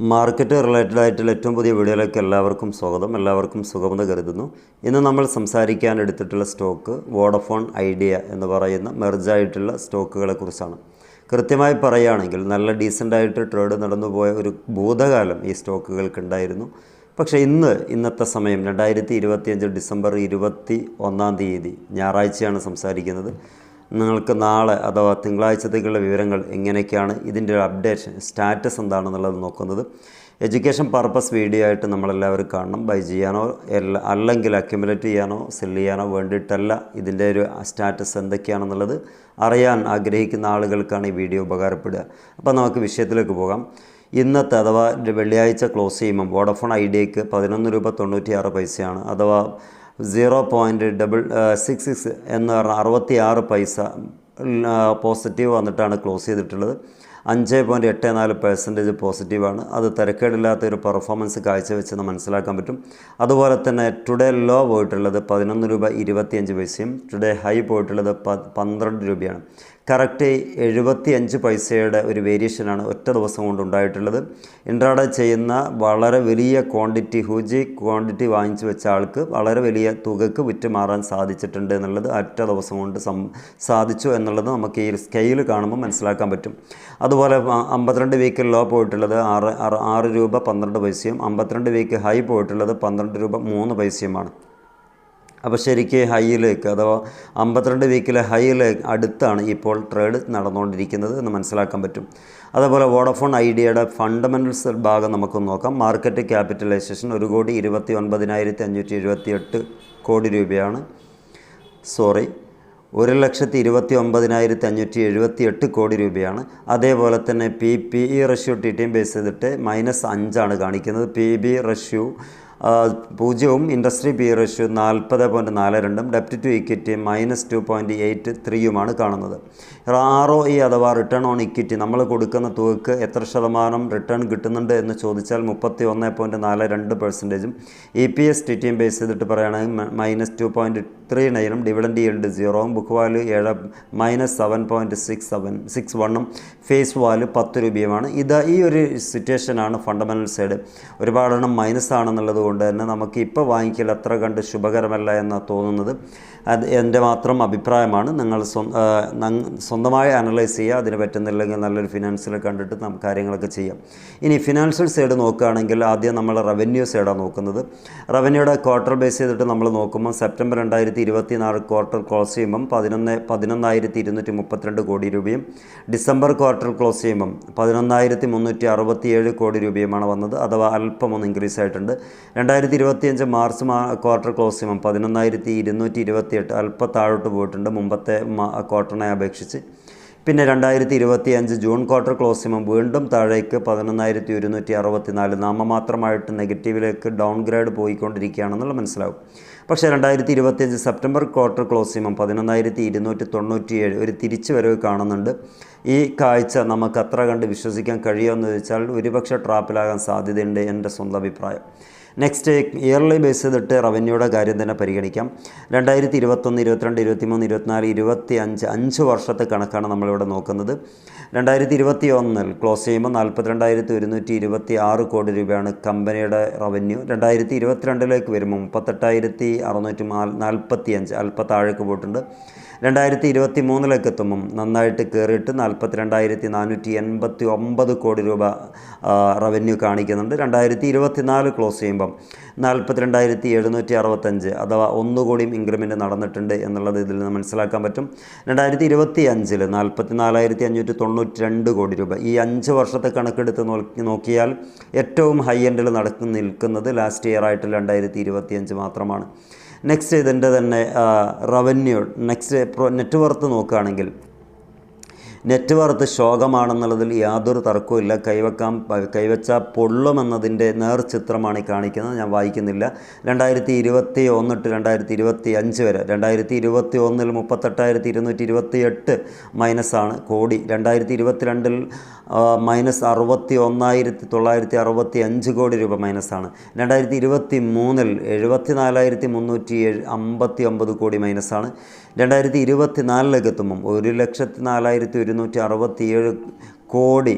Market related ആയിട്ടുള്ള ഏറ്റവും പുതിയ വീഡിയോയിലേക്ക് എല്ലാവർക്കും സ്വാഗതം. എല്ലാവർക്കും സുഖമെന്ന് കരുതുന്നു. ഇന്ന് നമ്മൾ സംസാരിക്കാൻ എടുത്തിട്ടുള്ള സ്റ്റോക്ക് വോഡഫോൺ ഐഡിയ എന്ന് പറയുന്ന മെർജായിട്ടുള്ള സ്റ്റോക്കുകളെ കുറിച്ചാണ്. കൃത്യമായി പറയുകയാണെങ്കിൽ നല്ല ഡീസന്റായിട്ട് ട്രേഡ് നടന്നുപോയ ഒരു ഭൂതകാലം ഈ സ്റ്റോക്കുകൾക്ക് ഉണ്ടായിരുന്നു. പക്ഷേ ഇന്ന് ഇന്നത്തെ സമയം രണ്ടായിരത്തി ഇരുപത്തിയഞ്ച് ഡിസംബർ ഇരുപത്തി ഒന്നാം തീയതി ഞായറാഴ്ചയാണ് സംസാരിക്കുന്നത്. നിങ്ങൾക്ക് നാളെ അഥവാ തിങ്കളാഴ്ചത്തേക്കുള്ള വിവരങ്ങൾ എങ്ങനെയൊക്കെയാണ് ഇതിന്റെ ഒരു അപ്ഡേഷൻ സ്റ്റാറ്റസ് എന്താണെന്നുള്ളത് നോക്കുന്നത്. എഡ്യൂക്കേഷൻ പർപ്പസ് വീഡിയോ ആയിട്ട് നമ്മളെല്ലാവരും കാണണം. ബൈ ചെയ്യാനോ എല്ലാ അല്ലെങ്കിൽ അക്യുമുലേറ്റ് ചെയ്യാനോ സെൽ ചെയ്യാനോ വേണ്ടിയിട്ടല്ല ഇതിന്റെ ഒരു സ്റ്റാറ്റസ് എന്തൊക്കെയാണെന്നുള്ളത് അറിയാൻ ആഗ്രഹിക്കുന്ന ആളുകൾക്കാണ് ഈ വീഡിയോ ഉപകാരപ്പെടുക. അപ്പോൾ നമുക്ക് വിഷയത്തിലേക്ക് പോകാം. ഇന്നത്തെ അഥവാ വെള്ളിയാഴ്ച ക്ലോസ് ചെയ്യുമ്പം വോഡഫോൺ ഐഡിയക്ക് പതിനൊന്ന് രൂപ തൊണ്ണൂറ്റിയാറ് പൈസയാണ്. അഥവാ zero point double six six എന്ന് പറഞ്ഞാൽ അറുപത്തി ആറ് പൈസ പോസിറ്റീവ് വന്നിട്ടാണ് ക്ലോസ് ചെയ്തിട്ടുള്ളത്. അഞ്ച് പോയിന്റ് എട്ട് നാല് പെർസെന്റേജ് പോസിറ്റീവാണ് അത് തിരക്കേടില്ലാത്ത ഒരു പെർഫോമൻസ് കാഴ്ചവെച്ചെന്ന് മനസ്സിലാക്കാൻ പറ്റും. അതുപോലെ തന്നെ ടുഡേ ലോ പോയിട്ടുള്ളത് പതിനൊന്ന് രൂപ ഇരുപത്തിയഞ്ച് പൈസയും ടുഡേ ഹൈ പോയിട്ടുള്ളത് പന്ത്രണ്ട് രൂപയാണ്. കറക്റ്റ് എഴുപത്തി അഞ്ച് പൈസയുടെ ഒരു വേരിയേഷനാണ് ഒറ്റ ദിവസം കൊണ്ട് ഉണ്ടായിട്ടുള്ളത്. ഇൻട്രാഡ ചെയ്യുന്ന വളരെ വലിയ ക്വാണ്ടിറ്റി ഹൂജി ക്വാണ്ടിറ്റി വാങ്ങിച്ചു വെച്ച ആൾക്ക് വളരെ വലിയ തുകക്ക് വിറ്റ് മാറാൻ സാധിച്ചിട്ടുണ്ട് എന്നുള്ളത് ഒറ്റ ദിവസം കൊണ്ട് സാധിച്ചു എന്നുള്ളത് നമുക്ക് ഈ സ്കെയിൽ കാണുമ്പോൾ മനസ്സിലാക്കാൻ പറ്റും. അതുപോലെ അമ്പത്തിരണ്ട് വീക്ക് ലോ പോയിട്ടുള്ളത് ആറ് ആറ് രൂപ പന്ത്രണ്ട് പൈസയും അമ്പത്തിരണ്ട് വീക്ക് ഹൈ പോയിട്ടുള്ളത് പന്ത്രണ്ട് രൂപ മൂന്ന് പൈസയുമാണ്. അപ്പോൾ ശരിക്ക് ഹൈയിലേക്ക് അഥവാ അമ്പത്തിരണ്ട് വീക്കിലെ ഹൈയിലേക്ക് അടുത്താണ് ഇപ്പോൾ ട്രേഡ് നടന്നുകൊണ്ടിരിക്കുന്നത് എന്ന് മനസ്സിലാക്കാൻ പറ്റും. അതേപോലെ വോഡഫോൺ ഐഡിയയുടെ ഫണ്ടമെന്റൽസ് ഭാഗം നമുക്ക് നോക്കാം. മാർക്കറ്റ് ക്യാപിറ്റലൈസേഷൻ ഒരു കോടി ഇരുപത്തി ഒൻപതിനായിരത്തി അഞ്ഞൂറ്റി എഴുപത്തി എട്ട് കോടി രൂപയാണ്. സോറി ഒരു ലക്ഷത്തി ഇരുപത്തി ഒമ്പതിനായിരത്തി അഞ്ഞൂറ്റി എഴുപത്തി എട്ട് കോടി രൂപയാണ്. അതേപോലെ തന്നെ P P E ratio T T M base ചെയ്തിട്ട് മൈനസ് അഞ്ചാണ് കാണിക്കുന്നത്. പി ബി റഷ്യൂ പൂജ്യവും ഇൻഡസ്ട്രി പി റേഷ്യോ നാൽപ്പത് പോയിന്റ് നാല് രണ്ടും ഡെപ്റ്റ് to equity minus two point eight ത്രീയുമാണ് കാണുന്നത്. ആർ ഒ ഇ അഥവാ റിട്ടേൺ ഓൺ ഇക്വിറ്റി നമ്മൾ കൊടുക്കുന്ന തുകക്ക് എത്ര ശതമാനം റിട്ടേൺ കിട്ടുന്നുണ്ട് എന്ന് ചോദിച്ചാൽ മുപ്പത്തി ഒന്ന് പോയിന്റ് നാല് രണ്ട് പെർസെന്റേജും E P S T T M base ചെയ്തിട്ട് പറയുകയാണെങ്കിൽ മൈനസ് ടു പോയിന്റ് ത്രീ നയനും ഡിവിഡൻഡ് ഈൽഡ് സീറോവും ബുക്ക് വാല്യൂ ഏഴ് minus seven point six seven six വണ്ണും ഫേസ് വാല്യൂ പത്ത് രൂപയുമാണ്. ഇത് ഈ ഒരു സിറ്റുവേഷനാണ് ഫണ്ടമെന്റൽ സൈഡ്. ഒരുപാടെണ്ണം മൈനസ് ആണെന്നുള്ളത് കൊണ്ട് തന്നെ നമുക്ക് ഇപ്പോൾ വാങ്ങിക്കൽ അത്ര കണ്ട് ശുഭകരമല്ല എന്ന് തോന്നുന്നത്. അത് എന്റെ മാത്രം അഭിപ്രായമാണ്. നിങ്ങൾ സ്വന്തമായി അനലൈസ് ചെയ്യുക. അതിന് പറ്റുന്നില്ലെങ്കിൽ നല്ലൊരു ഫിനാൻഷ്യൽ കണ്ടിട്ട് നമുക്ക് കാര്യങ്ങളൊക്കെ ചെയ്യാം. ഇനി ഫിനാൻഷ്യൽ സൈഡ് നോക്കുകയാണെങ്കിൽ ആദ്യം നമ്മൾ റവന്യൂ സൈഡാണ് നോക്കുന്നത്. റവന്യൂയുടെ ക്വാർട്ടർ ബേസ് ചെയ്തിട്ട് നമ്മൾ നോക്കുമ്പോൾ സെപ്റ്റംബർ രണ്ടായിരത്തി ഇരുപത്തി നാല് ക്വാർട്ടർ ക്ലോസ് ചെയ്യുമ്പം പതിനൊന്ന് പതിനൊന്നായിരത്തി ഇരുന്നൂറ്റി മുപ്പത്തിരണ്ട് കോടി രൂപയും ഡിസംബർ ക്വാർട്ടർ ക്ലോസ് ചെയ്യുമ്പം പതിനൊന്നായിരത്തി മുന്നൂറ്റി അറുപത്തി ഏഴ് കോടി രൂപയുമാണ് വന്നത്. അഥവാ അല്പം ഒന്ന് ഇൻക്രീസ് ആയിട്ടുണ്ട്. രണ്ടായിരത്തി ഇരുപത്തിയഞ്ച് മാർച്ച് മാ ക്വാർട്ടർ ക്ലോസ് ചെയ്യുമ്പം പതിനൊന്നായിരത്തി ഇരുന്നൂറ്റി ഇരുപത്തി എട്ട് അല്പം താഴോട്ട് പോയിട്ടുണ്ട്. മുമ്പത്തെ ക്വാർട്ടറിനെ അപേക്ഷിച്ച്. പിന്നെ രണ്ടായിരത്തി ഇരുപത്തി അഞ്ച് ജൂൺ ക്വാർട്ടർ ക്ലോസ് ചെയ്യുമ്പോൾ വീണ്ടും താഴേക്ക് പതിനൊന്നായിരത്തി ഒരുന്നൂറ്റി അറുപത്തി നാല് നാമമാത്രമായിട്ട് നെഗറ്റീവിലേക്ക് ഡൗൺഗ്രേഡ് പോയിക്കൊണ്ടിരിക്കുകയാണെന്നുള്ള മനസ്സിലാവും. പക്ഷേ രണ്ടായിരത്തി ഇരുപത്തിയഞ്ച് സെപ്റ്റംബർ ക്വാർട്ടർ ക്ലോസ് ചെയ്യുമ്പോൾ പതിനൊന്നായിരത്തി ഇരുന്നൂറ്റി തൊണ്ണൂറ്റിയേഴ് ഒരു തിരിച്ചു വരവ് കാണുന്നുണ്ട്. ഈ കാഴ്ച നമുക്ക് അത്ര കണ്ട് വിശ്വസിക്കാൻ കഴിയുമെന്ന് ചോദിച്ചാൽ ഒരുപക്ഷെ ട്രാപ്പിലാകാൻ സാധ്യതയുണ്ട് എന്റെ സ്വന്തം അഭിപ്രായം. നെക്സ്റ്റ് ഇയർലി ബേസ് ചെയ്തിട്ട് റവന്യൂയുടെ കാര്യം തന്നെ പരിഗണിക്കാം. രണ്ടായിരത്തി ഇരുപത്തൊന്ന് ഇരുപത്തിരണ്ട് ഇരുപത്തിമൂന്ന് ഇരുപത്തിനാല് ഇരുപത്തി അഞ്ച് അഞ്ച് വർഷത്തെ കണക്കാണ് നമ്മളിവിടെ നോക്കുന്നത്. രണ്ടായിരത്തി ഇരുപത്തി ഒന്നിൽ ക്ലോസ് ചെയ്യുമ്പോൾ നാൽപ്പത്തിരണ്ടായിരത്തി ഒരുന്നൂറ്റി ഇരുപത്തി ആറ് കോടി രൂപയാണ് കമ്പനിയുടെ റവന്യൂ രണ്ടായിരത്തി ഇരുപത്തിരണ്ടിലേക്ക് വരുമ്പോൾ മുപ്പത്തെട്ടായിരത്തി അറുന്നൂറ്റി നാൽപ്പത്തി അഞ്ച് അല്പം താഴേക്ക് പോയിട്ടുണ്ട്. രണ്ടായിരത്തി ഇരുപത്തി മൂന്നിലേക്ക് എത്തുമ്പം നന്നായിട്ട് കയറിയിട്ട് നാൽപ്പത്തിരണ്ടായിരത്തി നാനൂറ്റി എൺപത്തി ഒമ്പത് കോടി രൂപ റവന്യൂ കാണിക്കുന്നുണ്ട്. രണ്ടായിരത്തി ഇരുപത്തി നാല് ക്ലോസ് ചെയ്യുമ്പം നാൽപ്പത്തിരണ്ടായിരത്തി എഴുന്നൂറ്റി അറുപത്തഞ്ച് അഥവാ ഒന്നുകൂടിയും ഇൻക്രിമെന്റ് നടന്നിട്ടുണ്ട് എന്നുള്ളത് ഇതിൽ നിന്ന് മനസ്സിലാക്കാൻ പറ്റും. രണ്ടായിരത്തി ഇരുപത്തി അഞ്ചിൽ നാൽപ്പത്തി നാലായിരത്തി അഞ്ഞൂറ്റി തൊണ്ണൂറ്റി രണ്ട് കോടി രൂപ. ഈ അഞ്ച് വർഷത്തെ കണക്കെടുത്ത് നോക്കിയാൽ ഏറ്റവും ഹൈ എൻഡിൽ നടക്കുന്ന നിൽക്കുന്നത് ലാസ്റ്റ് ഇയർ ആയിട്ട് രണ്ടായിരത്തി ഇരുപത്തി അഞ്ച് മാത്രമാണ്. നെക്സ്റ്റ് ഇതിന്റെ തന്നെ റവന്യൂ നെക്സ്റ്റ് നെറ്റ് വർത്ത് നോക്കുകയാണെങ്കിൽ നെറ്റ് വർത്ത് ശോകമാണെന്നുള്ളതിൽ യാതൊരു തർക്കവും കൈവക്കാൻ കൈവച്ച പൊള്ളുമെന്നതിന്റെ നേർചിത്രമാണ് ഈ കാണിക്കുന്നത്. ഞാൻ വായിക്കുന്നില്ല. രണ്ടായിരത്തി ഇരുപത്തി ഒന്ന് ടു രണ്ടായിരത്തി ഇരുപത്തി അഞ്ച് വരെ രണ്ടായിരത്തി ഇരുപത്തി ഒന്നിൽ മുപ്പത്തെട്ടായിരത്തി ഇരുന്നൂറ്റി ഇരുപത്തി എട്ട് മൈനസാണ് കോടി രണ്ടായിരത്തി ഇരുപത്തിരണ്ടിൽ മൈനസ് അറുപത്തി ഒന്നായിരത്തി തൊള്ളായിരത്തി അറുപത്തി അഞ്ച് കോടി രൂപ മൈനസാണ് രണ്ടായിരത്തി ഇരുപത്തി മൂന്നിൽ എഴുപത്തി നാലായിരത്തി മുന്നൂറ്റി അമ്പത്തി ഒമ്പത് കോടി മൈനസാണ് രണ്ടായിരത്തി ഇരുപത്തി നാലിലേക്ക് എത്തുമ്പം ഒരു ലക്ഷത്തി നാലായിരത്തി ഒരുന്നൂറ്റി അറുപത്തി ഏഴ് കോടി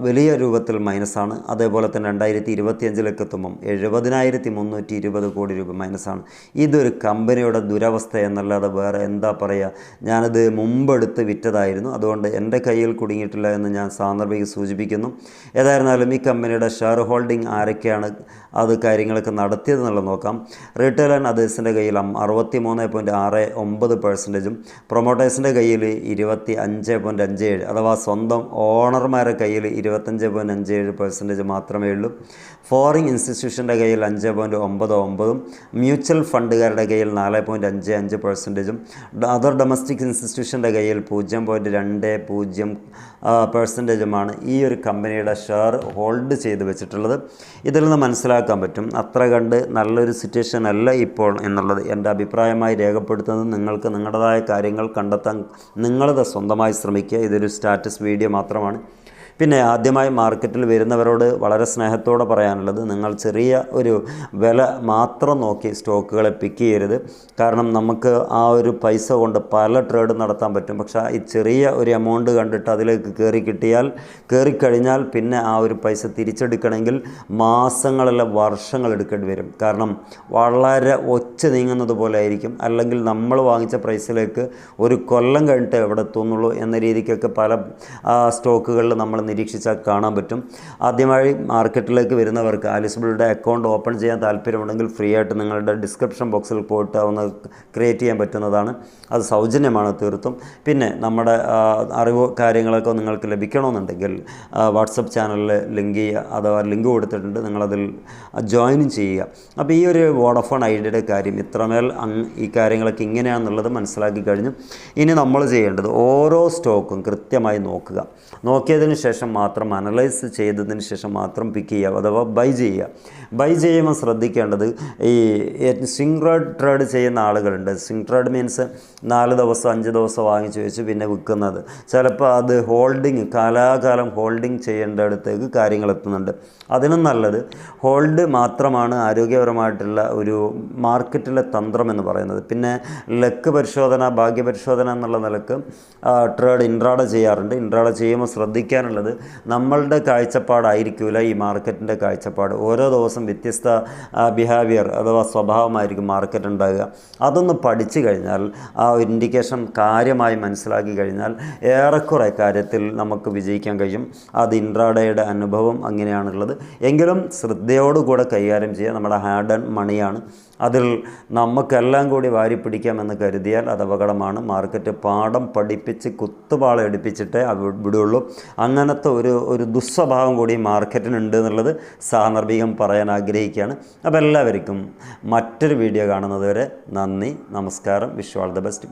വലിയ രൂപത്തിൽ മൈനസാണ്. അതേപോലെ തന്നെ രണ്ടായിരത്തി ഇരുപത്തിയഞ്ചിലേക്ക് എത്തുമ്പം എഴുപതിനായിരത്തി മുന്നൂറ്റി ഇരുപത് കോടി രൂപ മൈനസാണ്. ഇതൊരു കമ്പനിയുടെ ദുരവസ്ഥ എന്നല്ലാതെ വേറെ എന്താ പറയുക ഞാനത് മുമ്പെടുത്ത് വിറ്റതായിരുന്നു. അതുകൊണ്ട് എന്റെ കയ്യിൽ കുടുങ്ങിയിട്ടില്ല എന്ന് ഞാൻ സാന്ദർഭിക സൂചിപ്പിക്കുന്നു. ഏതായിരുന്നാലും ഈ കമ്പനിയുടെ ഷെയർ ഹോൾഡിംഗ് ആരൊക്കെയാണ് അത് കാര്യങ്ങളൊക്കെ നടത്തിയതെന്നുള്ളത് നോക്കാം. റീറ്റെയിൽ ആൻഡ് അതേഴ്സിന്റെ കയ്യിൽ അറുപത്തി മൂന്ന് പോയിന്റ് ആറ് ഒമ്പത് പെർസെന്റേജും പ്രൊമോട്ടേഴ്സിന്റെ കയ്യിൽ ഇരുപത്തി അഞ്ച് പോയിന്റ് അഞ്ച് ഏഴ് അഥവാ സ്വന്തം ഓണർമാരുടെ കയ്യിൽ ഇരുപത്തഞ്ച് പോയിന്റ് അഞ്ച് ഏഴ് പെർസെന്റേജ് മാത്രമേ ഉള്ളൂ. ഫോറിൻ ഇൻസ്റ്റിറ്റ്യൂഷന്റെ കയ്യിൽ അഞ്ച് പോയിന്റ് ഒമ്പത് ഒമ്പതും മ്യൂച്വൽ ഫണ്ടുകാരുടെ കയ്യിൽ നാല് പോയിന്റ് അഞ്ച് അഞ്ച് പെർസെന്റേജും അതർ ഡൊമസ്റ്റിക് ഇൻസ്റ്റിറ്റ്യൂഷന്റെ കയ്യിൽ പൂജ്യം പോയിന്റ് രണ്ട് പൂജ്യം പെർസെന്റേജുമാണ് ഈ ഒരു കമ്പനിയുടെ ഷെയർ ഹോൾഡ് ചെയ്ത് വെച്ചിട്ടുള്ളത്. ഇതിൽ നിന്ന് മനസ്സിലാക്കാൻ പറ്റും അത്ര കണ്ട് നല്ലൊരു സിറ്റുവേഷൻ അല്ല ഇപ്പോൾ എന്നുള്ളത്. എന്റെ അഭിപ്രായമായി രേഖപ്പെടുത്തുന്നത് നിങ്ങൾക്ക് നിങ്ങളുടേതായ കാര്യങ്ങൾ കണ്ടെത്താൻ നിങ്ങളത് സ്വന്തമായി ശ്രമിക്കുക. ഇതൊരു സ്റ്റാറ്റസ് വീഡിയോ മാത്രമാണ്. പിന്നെ ആദ്യമായി മാർക്കറ്റിൽ വരുന്നവരോട് വളരെ സ്നേഹത്തോടെ പറയാനുള്ളത് നിങ്ങൾ ചെറിയ ഒരു വില മാത്രം നോക്കി സ്റ്റോക്കുകളെ പിക്ക് ചെയ്യരുത്. കാരണം നമുക്ക് ആ ഒരു പൈസ കൊണ്ട് പല ട്രേഡ് നടത്താൻ പറ്റും. പക്ഷേ ഈ ചെറിയ ഒരു എമൗണ്ട് കണ്ടിട്ട് അതിലേക്ക് കയറി കിട്ടിയാൽ കയറിക്കഴിഞ്ഞാൽ പിന്നെ ആ ഒരു പൈസ തിരിച്ചെടുക്കണമെങ്കിൽ മാസങ്ങളല്ല വർഷങ്ങൾ എടുക്കേണ്ടി വരും. കാരണം വളരെ ഒച്ച നീങ്ങുന്നത് പോലെ ആയിരിക്കും. അല്ലെങ്കിൽ നമ്മൾ വാങ്ങിച്ച പ്രൈസിലേക്ക് ഒരു കൊല്ലം കഴിഞ്ഞിട്ട് എവിടെ എത്തുന്നുള്ളൂ എന്ന രീതിക്കൊക്കെ പല സ്റ്റോക്കുകളിൽ നമ്മൾ നിരീക്ഷിച്ചാൽ കാണാൻ പറ്റും. ആദ്യമായി മാർക്കറ്റിലേക്ക് വരുന്നവർക്ക് ആലിസിബിളുടെ അക്കൗണ്ട് ഓപ്പൺ ചെയ്യാൻ താല്പര്യമുണ്ടെങ്കിൽ ഫ്രീ ആയിട്ട് നിങ്ങളുടെ ഡിസ്ക്രിപ്ഷൻ ബോക്സിൽ പോയിട്ട് ഒന്ന് ക്രിയേറ്റ് ചെയ്യാൻ പറ്റുന്നതാണ്. അത് സൗജന്യമാണ് തീർത്തും. പിന്നെ നമ്മുടെ അറിവ് കാര്യങ്ങളൊക്കെ നിങ്ങൾക്ക് ലഭിക്കണമെന്നുണ്ടെങ്കിൽ വാട്സപ്പ് ചാനലിൽ ലിങ്ക് ചെയ്യുക അഥവാ ലിങ്ക് കൊടുത്തിട്ടുണ്ട് നിങ്ങളതിൽ ജോയിൻ ചെയ്യുക. അപ്പോൾ ഈ ഒരു വോഡഫോൺ ഐഡിയയുടെ കാര്യം ഇത്രമേൽ ഈ കാര്യങ്ങളൊക്കെ ഇങ്ങനെയാണെന്നുള്ളത് മനസ്സിലാക്കി കഴിഞ്ഞു. ഇനി നമ്മൾ ചെയ്യേണ്ടത് ഓരോ സ്റ്റോക്കും കൃത്യമായി നോക്കുക. നോക്കിയതിന് ശേഷം മാത്രം അനലൈസ് ചെയ്തതിന് ശേഷം മാത്രം പിക്ക് ചെയ്യുക അഥവാ ബൈ ചെയ്യുക. ബൈ ചെയ്യുമ്പോൾ ശ്രദ്ധിക്കേണ്ടത് ഈ സ്വിംഗ് ട്രേഡ് ട്രേഡ് ചെയ്യുന്ന ആളുകളുണ്ട്. സ്വിംഗ് ട്രേഡ് മീൻസ് നാല് ദിവസം അഞ്ച് ദിവസം വാങ്ങിച്ചു വെച്ച് പിന്നെ വിൽക്കുന്നത്. ചിലപ്പോൾ അത് ഹോൾഡിങ് കാലാകാലം ഹോൾഡിങ് ചെയ്യേണ്ട അടുത്തേക്ക് കാര്യങ്ങൾ എത്തുന്നുണ്ട്. അതിനും നല്ലത്. ഹോൾഡ് മാത്രമാണ് ആരോഗ്യപരമായിട്ടുള്ള ഒരു മാർക്കറ്റിലെ തന്ത്രം എന്ന് പറയുന്നത്. പിന്നെ ലക്ക് പരിശോധന ഭാഗ്യ പരിശോധന എന്നുള്ള നിലയ്ക്ക് ട്രേഡ് ഇൻട്രാഡ ചെയ്യാറുണ്ട്. ഇൻട്രാഡ ചെയ്യുമ്പോൾ ശ്രദ്ധിക്കാനുള്ളത് നമ്മളുടെ കാഴ്ചപ്പാടായിരിക്കില്ല ഈ മാർക്കറ്റിന്റെ കാഴ്ചപ്പാട്. ഓരോ ദിവസം വ്യത്യസ്ത ബിഹേവിയർ അഥവാ സ്വഭാവമായിരിക്കും മാർക്കറ്റ് ഉണ്ടാകുക അതൊന്ന് പഠിച്ചു കഴിഞ്ഞാൽ ആ ഇൻഡിക്കേഷൻ കാര്യമായി മനസ്സിലാക്കി കഴിഞ്ഞാൽ ഏറെക്കുറെ കാര്യത്തിൽ നമുക്ക് വിജയിക്കാൻ കഴിയും. അത് ഇൻട്രാഡയുടെ അനുഭവം അങ്ങനെയാണുള്ളത്. എങ്കിലും ശ്രദ്ധയോടുകൂടെ കൈകാര്യം ചെയ്യുക നമ്മുടെ ഹാർഡ് ആൻഡ് മണിയാണ്. അതിൽ നമുക്കെല്ലാം കൂടി വാരി പിടിക്കാമെന്ന് കരുതിയാൽ അത് അപകടമാണ്. മാർക്കറ്റ് പാഠം പഠിപ്പിച്ച് കുത്തുപാള എടുപ്പിച്ചിട്ടേ വിടുള്ളൂ. അങ്ങനത്തെ ഒരു ഒരു ദുസ്വഭാവം കൂടി മാർക്കറ്റിനുണ്ട് എന്നുള്ളത് സാന്ദർഭികം പറയാൻ ആഗ്രഹിക്കുകയാണ്. അപ്പോൾ എല്ലാവർക്കും മറ്റൊരു വീഡിയോ കാണുന്നതുവരെ നന്ദി നമസ്കാരം. Wish all the best.